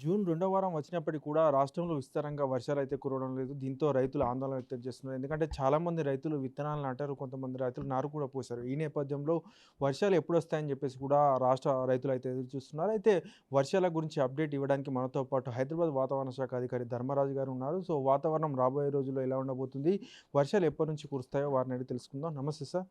June రెండో వారం వచ్చినప్పటికీ కూడా రాష్ట్రంలో విస్తారంగా వర్షాలు అయితే కురవడం లేదు. దీంతో రైతులు ఆందోళన వ్యక్తం చేస్తున్నారు. ఎందుకంటే చాలామంది రైతులు విత్తనాలు నాటారు కొంతమంది రైతులు నారు కూడా పోశారు ఈ నేపథ్యంలో వర్షాలు ఎప్పుడు వస్తాయని చెప్పేసి కూడా రాష్ట్ర రైతులు అయితే ఎదురు చూస్తున్నారు. అయితే వర్షాల గురించి అప్డేట్ ఇవ్వడానికి మనతో పాటు హైదరాబాద్ వాతావరణ శాఖ అధికారి ధర్మరాజు గారు ఉన్నారు. సో వాతావరణం రాబోయే రోజుల్లో ఎలా ఉండబోతుంది? వర్షాలు ఎప్పటి నుంచి కురుస్తాయో వారిని అడిగి తెలుసుకుందాం. నమస్తే సార్.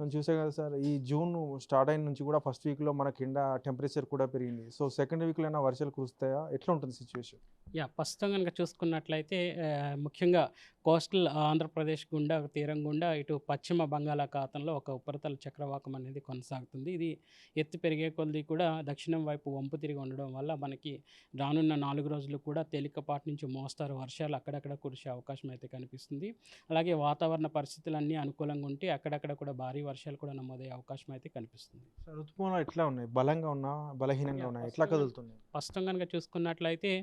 మనం చూసే కదా సార్ ఈ జూన్ స్టార్ట్ అయిన నుంచి కూడా ఫస్ట్ వీక్లో మనకి ఎండ టెంపరేచర్ కూడా పెరిగింది. సో సెకండ్ వీక్లో అయినా వర్షాలు కురుస్తాయా? ఎట్లా ఉంటుంది సిచ్యువేషన్ యా ప్రస్తుతం కనుక చూసుకున్నట్లయితే ముఖ్యంగా కోస్టల్ ఆంధ్రప్రదేశ్ గుండా తీరం గుండా ఇటు పశ్చిమ బంగాళాఖాతంలో ఒక ఉపరితల చక్రవాకం అనేది కొనసాగుతుంది. ఇది ఎత్తు పెరిగే కొద్దీ కూడా దక్షిణం వైపు వంపు తిరిగి ఉండడం వల్ల మనకి రానున్న నాలుగు రోజులు కూడా తేలికపాటి నుంచి మోస్తారు. వర్షాలు అక్కడక్కడ కురిసే అవకాశం అయితే కనిపిస్తుంది. అలాగే వాతావరణ పరిస్థితులన్నీ అనుకూలంగా ఉంటే అక్కడక్కడ కూడా భారీ వర్షాలు కూడా నమోదయ్యే అవకాశం అయితే కనిపిస్తుంది. ఋతుపవనాలు ఎట్లా ఉన్నాయి? బలంగా ఉన్నా బలహీనంగా ఉన్నాయి? ఎట్లా కదులుతున్నాయి? ప్రస్తుతం కనుక చూసుకున్నట్లయితే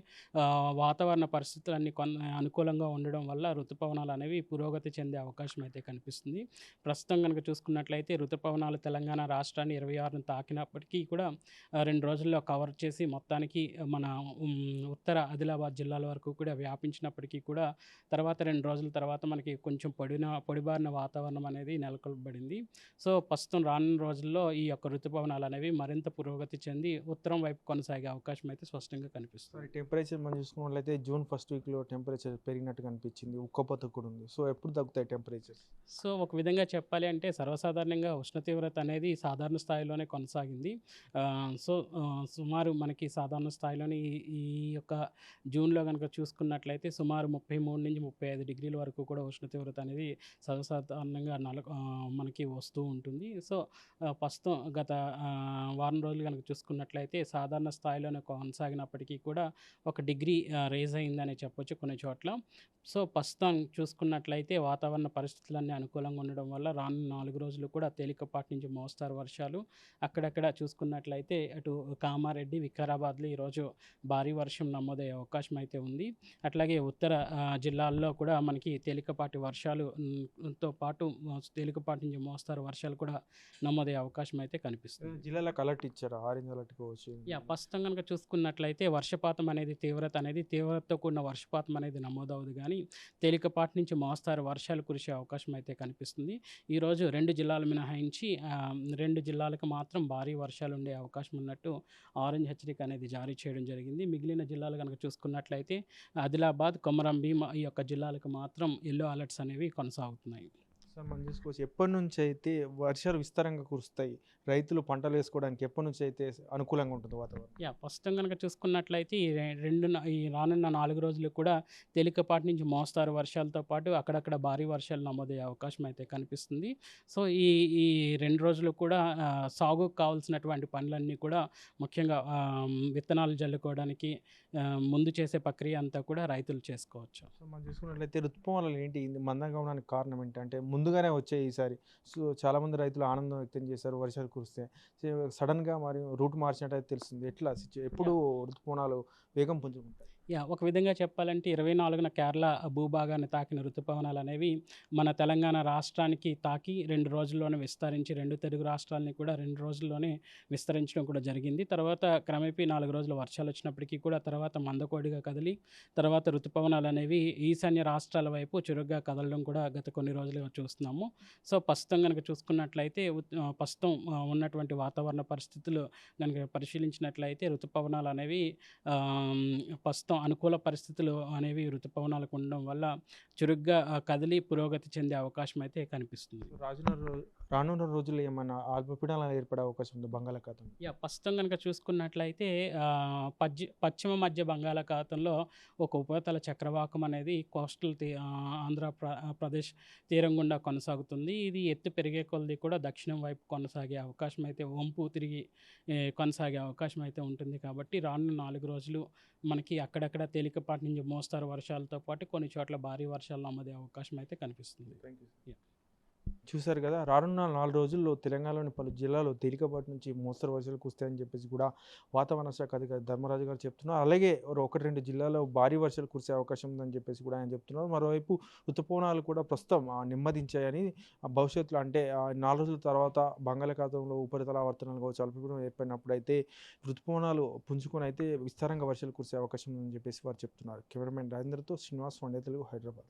వాతావరణ పరిస్థితులు అన్ని కొన్ అనుకూలంగా ఉండడం వల్ల ఋతుపవనాలు అనేవి పురోగతి చెందే అవకాశం అయితే కనిపిస్తుంది. ప్రస్తుతం కనుక చూసుకున్నట్లయితే ఋతుపవనాలు తెలంగాణ రాష్ట్రాన్ని ఇరవై ఆరును తాకినప్పటికీ కూడా రెండు రోజుల్లో కవర్ చేసి మొత్తానికి మన ఉత్తర ఆదిలాబాద్ జిల్లాల వరకు కూడా వ్యాపించినప్పటికీ కూడా తర్వాత రెండు రోజుల తర్వాత మనకి కొంచెం పొడిన పొడిబారిన వాతావరణం అనేది నెలకొల్పబడింది. సో ప్రస్తుతం రానున్న రోజుల్లో ఈ యొక్క ఋతుపవనాలు అనేవి మరింత పురోగతి చెంది ఉత్తరం వైపు కొనసాగే అవకాశం అయితే స్పష్టంగా కనిపిస్తుంది. టెంపరేచర్ మనం చూసుకున్నట్లయితే జూన్ ఫస్ట్ వీక్లో టెంపరేచర్ పెరిగినట్టు కనిపించింది ఉక్కపోత కూడా ఉంది. సో ఎప్పుడు తగ్గుతాయి టెంపరేచర్ సో ఒక విధంగా చెప్పాలి అంటే సర్వసాధారణంగా ఉష్ణ తీవ్రత అనేది సాధారణ స్థాయిలోనే కొనసాగింది. సో సుమారు మనకి సాధారణ స్థాయిలోనే ఈ- యొక్క జూన్లో కనుక చూసుకున్నట్లయితే సుమారు ముప్పై మూడు నుంచి ముప్పై ఐదు డిగ్రీల వరకు కూడా ఉష్ణ తీవ్రత అనేది సర్వసాధారణంగా నల మనకి వస్తూ ఉంటుంది. సో ప్రస్తుతం గత వారం రోజులు కనుక చూసుకున్నట్లయితే సాధారణ స్థాయిలోనే కొనసాగినప్పటికీ కూడా ఒక డిగ్రీ రేజ్ అయిందని చెప్పొచ్చు కొన్ని చోట్ల. సో ప్రస్తుతం చూసుకున్నట్లయితే వాతావరణ పరిస్థితులన్నీ అనుకూలంగా ఉండడం వల్ల రానున్న నాలుగు రోజులు కూడా తేలికపాటి నుంచి మోస్తారు వర్షాలు. అక్కడక్కడ చూసుకున్నట్లయితే అటు కామారెడ్డి వికారాబాద్లో ఈరోజు భారీ వర్షం నమోదయ్యే అవకాశం అయితే ఉంది. అట్లాగే ఉత్తర జిల్లాల్లో కూడా మనకి తేలికపాటి వర్షాలు తో పాటు తేలికపాటి నుంచి మోస్తారు వర్షాలు కూడా నమోదయ్యే అవకాశం అయితే కనిపిస్తుంది. జిల్లాలకు అలర్ట్ ఇచ్చారు? ఆరెంజ్ అలర్ట్ కావచ్చు యా ప్రస్తుతం కనుక చూసుకున్నట్లయితే వర్షపాతం అనేది తీవ్రత అనేది తీవ్రతతో కూడిన వర్షపాతం అనేది నమోదవుదు కానీ తేలికపాటి నుంచి మోస్తారు వర్షాలు కురిసే అవకాశం అయితే కనిపిస్తుంది. ఈరోజు రెండు జిల్లాలు మినహాయించి రెండు జిల్లాలకు మాత్రం భారీ వర్షాలు ఉండే అవకాశం ఉన్నట్టు ఆరెంజ్ హెచ్చరిక అనేది జారీ చేయడం జరిగింది. మిగిలిన జిల్లాలు కనుక చూసుకున్నట్లయితే ఆదిలాబాద్ కొమరం భీం ఈ యొక్క జిల్లాలకు మాత్రం ఎల్లో అలర్ట్స్ అనేవి కొనసాగుతున్నాయి. సార్ మనం చూసుకోవచ్చు ఎప్పటి నుంచి అయితే వర్షాలు విస్తారంగా కురుస్తాయి రైతులు పంటలు వేసుకోవడానికి ఎప్పటి నుంచి అయితే అనుకూలంగా ఉంటుంది వాతావరణం? యా ప్రస్తుతం కనుక చూసుకున్నట్లయితే ఈ రెండు ఈ రానున్న నాలుగు రోజులు కూడా తేలికపాటి నుంచి మోస్తారు వర్షాలతో పాటు అక్కడక్కడ భారీ వర్షాలు నమోదయ్యే అవకాశం అయితే కనిపిస్తుంది. సో ఈ ఈ రెండు రోజులు కూడా సాగుకు కావాల్సినటువంటి పనులన్నీ కూడా ముఖ్యంగా విత్తనాలు జల్లుకోవడానికి ముందు చేసే ప్రక్రియ అంతా కూడా రైతులు చేసుకోవచ్చు. సో మనం చూసుకున్నట్లయితే ఋతుపవనాలు ఏంటి? మందంగా ఉండడానికి కారణం ఏంటంటే ముందుగానే వచ్చాయి ఈసారి. సో చాలామంది రైతులు ఆనందం వ్యక్తం చేశారు వర్షాలు కురిస్తే. సడన్గా మరి రూట్ మార్చినట్టు అయితే తెలిసింది. ఎట్లా? సిచ్యు- ఎప్పుడు ఋతుపవనాలు వేగం పుంజుకుంటాయి? యా ఒక విధంగా చెప్పాలంటే ఇరవై నాలుగున కేరళ భూభాగాన్ని తాకిన ఋతుపవనాలు అనేవి మన తెలంగాణ రాష్ట్రానికి తాకి రెండు రోజుల్లోనే విస్తరించి రెండు తెలుగు రాష్ట్రాలని కూడా రెండు రోజుల్లోనే విస్తరించడం కూడా జరిగింది. తర్వాత క్రమేపీ నాలుగు రోజులు వర్షాలు వచ్చినప్పటికీ కూడా తర్వాత మందకోడిగా కదిలి తర్వాత ఋతుపవనాలు అనేవి ఈశాన్య రాష్ట్రాల వైపు చురుగ్గా కదలడం కూడా గత కొన్ని రోజులుగా చూస్తున్నాము. సో ప్రస్తుతం కనుక చూసుకున్నట్లయితే ఉత్- ప్రస్తుతం ఉన్నటువంటి వాతావరణ పరిస్థితులు కనుక పరిశీలించినట్లయితే ఋతుపవనాలు అనేవి ప్రస్తుతం అనుకూల పరిస్థితులు అనేవి ఋతుపవనాలకు ఉండడం వల్ల చురుగ్గా కదిలి పురోగతి చెందే అవకాశం అయితే కనిపిస్తుంది. రాజునర్ రానున్న రోజుల్లో ఏమైనా అల్పపీడనాలు ఏర్పడే అవకాశం ఉంది బంగాళాఖాతం యా ప్రస్తుతం కనుక చూసుకున్నట్లయితే పశ్చి పశ్చిమ మధ్య బంగాళాఖాతంలో ఒక ఉపరితల చక్రవాకం అనేది కోస్టల్ తీ ఆంధ్ర ప్ర- ప్రదేశ్ తీరం గుండా కొనసాగుతుంది. ఇది ఎత్తు పెరిగే కొలది కూడా దక్షిణం వైపు కొనసాగే అవకాశం అయితే వంపు తిరిగి కొనసాగే అవకాశం అయితే ఉంటుంది కాబట్టి రానున్న నాలుగు రోజులు మనకి అక్కడక్కడ తేలికపాటి నుంచి మోస్తారు వర్షాలతో పాటు కొన్ని చోట్ల భారీ వర్షాలు నమోదే అవకాశం అయితే కనిపిస్తుంది. Thank you. చూశారు కదా రానున్న నాలుగు రోజుల్లో తెలంగాణలోని పలు జిల్లాలో తేలికపాటి నుంచి మోస్తరు వర్షాలు కురుస్తాయని చెప్పేసి కూడా వాతావరణ శాఖ అధికారి ధర్మరాజు గారు చెప్తున్నారు. అలాగే ఒక- ఒకటి రెండు జిల్లాలో భారీ వర్షాలు కురిసే అవకాశం ఉందని చెప్పేసి కూడా ఆయన చెప్తున్నారు. మరోవైపు ఋతుపవనాలు కూడా ప్రస్తుతం ఆ, నెమ్మదించాయని ఆ, భవిష్యత్తులో అంటే ఆ, నాలుగు రోజుల తర్వాత బంగాళాఖాతంలో ఉపరితల ఆవర్తనాలు కావచ్చు అల్పపీడనం ఏర్పడినప్పుడు అయితే ఋతుపవనాలు పుంజుకొని అయితే విస్తారంగా వర్షాలు కురిసే అవకాశం ఉందని చెప్పేసి వారు చెప్తున్నారు. కెమెరామెన్ రాజేంద్రతో శ్రీనివాస్ వండే తెలుగు హైదరాబాద్.